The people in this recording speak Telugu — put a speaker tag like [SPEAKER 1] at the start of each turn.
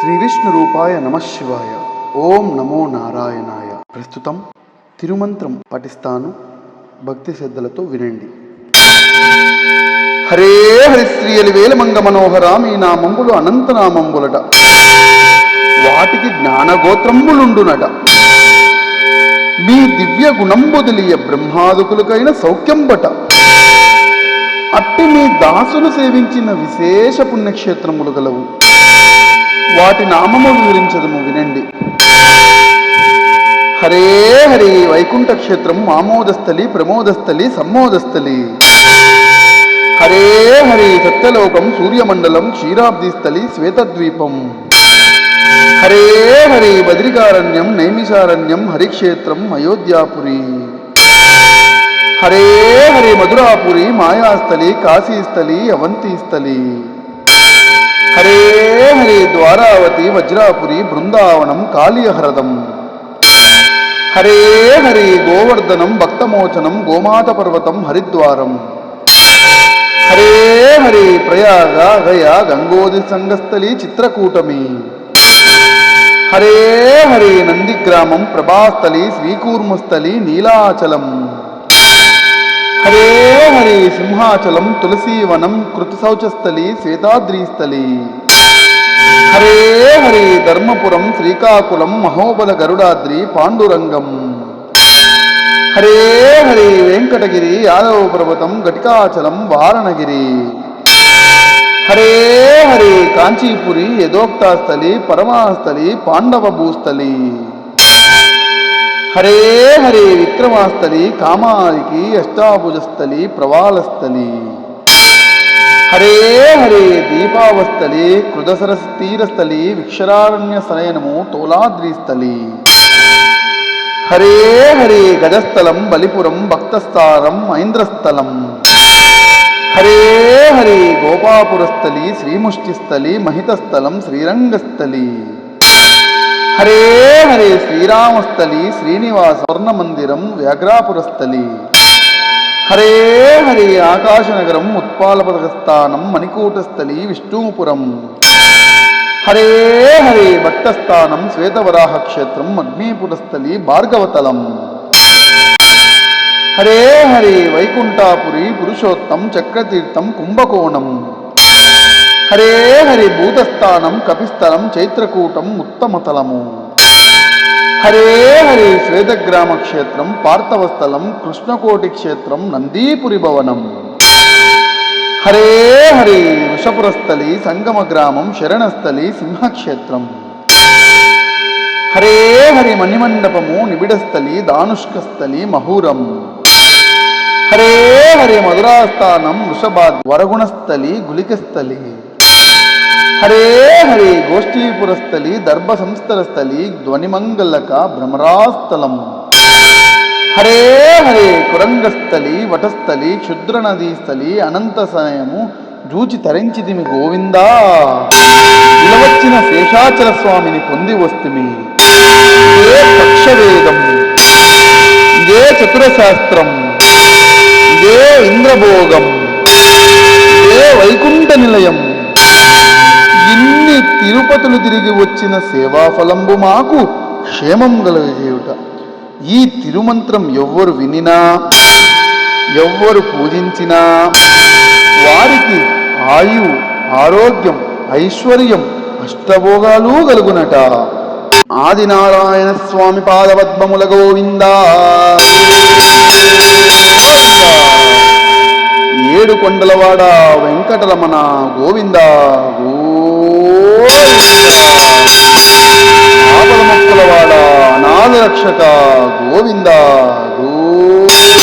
[SPEAKER 1] శ్రీ విష్ణు రూపాయ నమ శివాయ. ఓం నమో నారాయణాయ. ప్రస్తుతం తిరుమంత్రం పఠిస్తాను. భక్తి శ్రద్ధలతో వినండి. హరే హరిశ్రీయలి వేలమంగ మనోహర మీ నామంబులు అనంతనామంబులట. వాటికి జ్ఞానగోత్రంబులుండునట. మీ దివ్య గుణంబుదిలియ బ్రహ్మాదుకులకైన సౌఖ్యంబట. అట్టి మీ దాసులు సేవించిన విశేష పుణ్యక్షేత్రములు గలవు. వాటి నామము వివరించదము వినండి. హరే హరి వైకుంఠ క్షేత్రం ఆమోదస్థలి ప్రమోదస్థలి సమ్మోదస్థలి. హరే హరి సత్యలోకం సూర్యమండలం క్షీరాబ్దిస్థలి శ్వేతద్వీపం. హరే హరి బద్రికారణ్యం నైమిషారణ్యం హరిక్షేత్రం అయోధ్యాపురి. హరే హరి మధురాపురి మాయాస్థలి కాశీస్థలి అవంతిస్థలి. హరే హరి ద్వారావతి వజ్రాపురి బృందావనం కాళీహ్రదం హరే హరి గోవర్ధనం భక్తమోచనం గోమాత పర్వతం హరిద్వారం హరే హరి ప్రయాగ గయ గంగోది సంగస్థలి చిత్రకూటమి హరే హరి నందిగ్రామం ప్రభాస్థలి శ్రీకూర్మస్థలి నీలాచలం హరే హరి సింహాచలం తులసీవనం కృతిశౌచస్థలి శ్వేతాద్రిస్థలి హరే హరి ధర్మపురం శ్రీకాకుళం మహోబల గరుడాద్రి పాండురంగం. హరే హరి వెంకటగిరి యాదవ పర్వతం ఘటికాచలం వారణగిరి. హరే హరి కాంచీపురి యథోక్తాస్థలి పరమాస్థలి పాండవ భూస్థలి హరే హరే విక్రమాస్థలి కామాలికి అష్టాభుజస్థలి ప్రవాళస్థలి హరే హరే దీపావస్థలి కృదసరస్ తీరస్థలి విక్షరారణ్య శయనము తోలాద్రిస్థలి. హరే హరే గజస్థలం బలిపురం భక్తస్థానం మహేంద్రస్థలం. హరే హరే గోపాపురస్థలి శ్రీముష్టిస్థలి మహితస్థలం శ్రీరంగస్థలి. హరే హరే శ్రీరామస్థలి శ్రీనివాస స్వర్ణమందిరం వ్యాఘ్రాపురస్థలి. హరే హరే ఆకాశనగరం ఉత్పాలపదకస్థానం మణికూటస్థలి విష్ణుపురం. హరే హరే భక్తస్థానం శ్వేతవరాహ క్షేత్రం అగ్నిపురస్థలి భార్గవతలం. హరే హరే వైకుంఠాపురి పురుషోత్తం చక్రతీర్థం కుంభకోణం. హరే హరి భూతస్థానం కపిస్థలం చైత్రకూటం ఉత్తమతలము. హరే హరే శ్వేతగ్రామ క్షేత్రం పార్థవస్థలం కృష్ణకోటి క్షేత్రం నందీపురి భవనం. హరే హరే వృషపురస్థలి సంగమ గ్రామం శరణస్థలి సింహక్షేత్రం. హరే హరి మణిమండపము నిబిడస్థలి దానుష్కస్థలి మహూరం. హరే హరి మధురాస్థానం వృషభాద్ వరగుణస్థలి గులికస్థలి హరే హరి గోష్ఠీపురస్థలి దర్భ సంస్థలస్థలి ధ్వనిమంగళక భ్రమరాస్థలం. హరే హరే కురంగస్థలి వటస్థలి క్షుద్రనదీస్థలి అనంతసనయము జూచి తరించిదిమి గోవిందా. నిలవచ్చిన శేషాచల స్వామిని పొంది వస్తుమి ఇదే పక్షవేదం? ఇదే చతురశాస్త్రం. ఇదే ఇంద్రభోగం. ఇదే వైకుంఠ నిలయం. ఇన్ని తిరుపతులు తిరిగి వచ్చిన సేవాఫలంబు మాకు క్షేమం కలుగజేయుట ఈ తిరుమంత్రం ఎవ్వరు వినినా ఎవ్వరు పూజించినా వారికి ఆయువు ఆరోగ్యం ఐశ్వర్యం అష్టభోగాలు కలుగునట ఆదినారాయణ స్వామి పాదపద్మముల గోవిందా. ఏడు కొండలవాడ వెంకటరమణ గోవింద. ఆపద మొక్కులవాడ అనాథ రక్షక గోవింద? గోవింద.